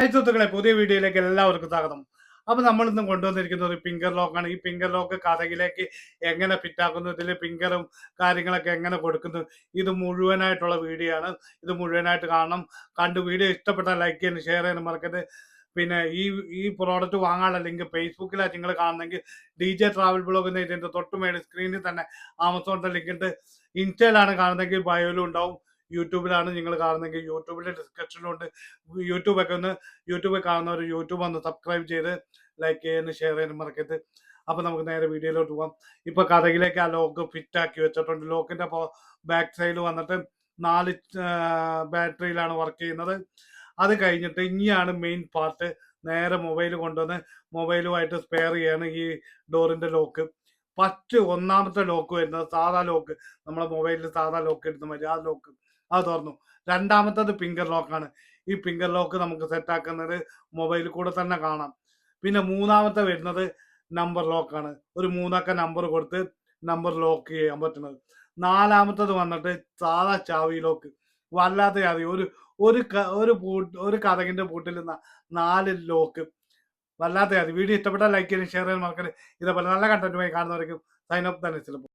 സുഹൃത്തുക്കളെ പുതിയ വീഡിയോയിലേക്ക് എല്ലാവർക്കും സ്വാഗതം. അപ്പൊ നമ്മൾ ഇന്ന് കൊണ്ടുവന്നിരിക്കുന്നത് ഒരു പിങ്കർ ലോക്കാണ് ഈ പിങ്കർ ലോക്ക് കഥകിലേക്ക് എങ്ങനെ ഫിറ്റാക്കുന്നു ഇതിൽ പിങ്കറും കാര്യങ്ങളൊക്കെ എങ്ങനെ കൊടുക്കുന്നു ഇത് മുഴുവനായിട്ടുള്ള വീഡിയോ ആണ്. ഇത് മുഴുവനായിട്ട് കാണണം. കണ്ട് വീഡിയോ ഇഷ്ടപ്പെട്ടാൽ ലൈക്ക് ചെയ്യാനും ഷെയർ ചെയ്യാനും മറക്കരുത്. പിന്നെ ഈ ഈ പ്രോഡക്റ്റ് വാങ്ങാനുള്ള ലിങ്ക് ഫേസ്ബുക്കിലാണ് നിങ്ങൾ കാണുന്നെങ്കിൽ ഡി ജെ ട്രാവൽ ബ്ലോഗ് എന്ന് ഇതിന്റെ തൊട്ട് സ്ക്രീനിൽ തന്നെ ആമസോണിന്റെ ലിങ്ക് ഉണ്ട്. ഇൻസ്റ്റയിലാണ് കാണുന്നെങ്കിൽ ബയോയിലും ഉണ്ടാവും. യൂട്യൂബിലാണ് നിങ്ങൾ കാണുന്നതെങ്കിൽ യൂട്യൂബിലെ ഡിസ്ക്രിപ്ഷനിലുണ്ട് യൂട്യൂബൊക്കെ ഒന്ന് യൂട്യൂബിൽ കാണുന്നവർ യൂട്യൂബ് ഒന്ന് സബ്സ്ക്രൈബ് ചെയ്ത് ലൈക്ക് ചെയ്യാനും ഷെയർ ചെയ്യാനും മറക്കരുത്. അപ്പൊ നമുക്ക് നേരെ വീഡിയോയിലോട്ട് പോവാം. ഇപ്പൊ കഥകിലേക്ക് ആ ലോക്ക് ഫിറ്റ് ആക്കി വെച്ചിട്ടുണ്ട്. ലോക്കിന്റെ ബാക്ക് സൈഡ് വന്നിട്ട് നാല് ബാറ്ററിയിലാണ് വർക്ക് ചെയ്യുന്നത്. അത് കഴിഞ്ഞിട്ട് ഇനിയാണ് മെയിൻ പാർട്ട് നേരെ മൊബൈൽ കൊണ്ടുവന്ന് മൊബൈലുമായിട്ട് സ്പെയർ ചെയ്യാണ് ഈ ഡോറിന്റെ ലോക്ക് ഫസ്റ്റ് ഒന്നാമത്തെ ലോക്ക് വരുന്നത് സാധാ ലോക്ക് നമ്മളെ മൊബൈലിൽ സാധാ ലോക്ക് എടുത്ത മതി. ആ ലോക്ക് അത് തുറന്നു. രണ്ടാമത്തത് ഫിംഗർ ലോക്കാണ് ഈ ഫിംഗർ ലോക്ക് നമുക്ക് സെറ്റ് ആക്കുന്നത് മൊബൈലിൽ കൂടെ തന്നെ കാണാം. പിന്നെ മൂന്നാമത്തെ വരുന്നത് നമ്പർ ലോക്കാണ് ഒരു മൂന്നക്ക നമ്പർ കൊടുത്ത് നമ്പർ ലോക്ക് ചെയ്യാൻ പറ്റുന്നത്. നാലാമത്തത് വന്നിട്ട് സാധാ ചാവി ലോക്ക് വല്ലാത്ത ചാവി. ഒരു ഒരു ഒരു പൂട്ട് ഒരു കഥകിന്റെ പൂട്ടിൽ നാല് ലോക്ക് വല്ലാത്ത ചാവി. വീഡിയോ ഇഷ്ടപ്പെട്ടാൽ ലൈക്ക് ചെയ്യാനും ഷെയർ ചെയ്യാൻ മറക്കരുത്. ഇതേപോലെ നല്ല കണ്ടന്റുമായി കാണുന്നവരേക്കും സൈൻ അപ്പ് തന്നെ ചിലപ്പോൾ